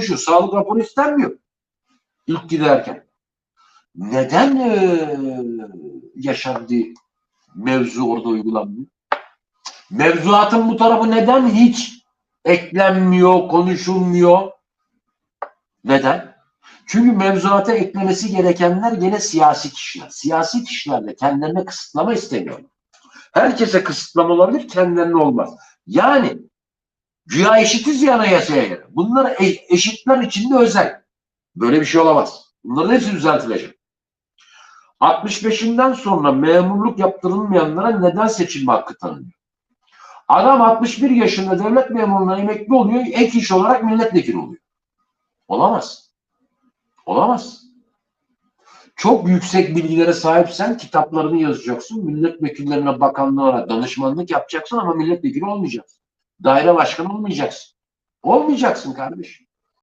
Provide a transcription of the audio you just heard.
şu sağlık raporu istenmiyor. İlk giderken. Neden eee, yaşandı mevzu orada uygulanmıyor? Mevzuatın bu tarafı neden hiç eklenmiyor, konuşulmuyor? Neden? Çünkü mevzuata eklemesi gerekenler gene siyasi kişiler. Siyasi kişiler de kendilerine kısıtlama istemiyorlar. Herkese kısıtlama olabilir, kendilerine olmaz. Yani güya eşitiz ya anayasaya göre. Bunlar e- eşitler içinde özel. Böyle bir şey olamaz. Bunların hepsi düzeltilecek. 65'inden sonra memurluk yaptırılmayanlara neden seçilme hakkı tanınıyor? Adam 61 yaşında devlet memuruna emekli oluyor, ek iş olarak milletvekili oluyor. Olamaz. Olamaz. Çok yüksek bilgilere sahipsen kitaplarını yazacaksın. Milletvekillerine, bakanlara danışmanlık yapacaksın ama milletvekili olmayacaksın. Daire başkanı olmayacaksın. Olmayacaksın kardeş.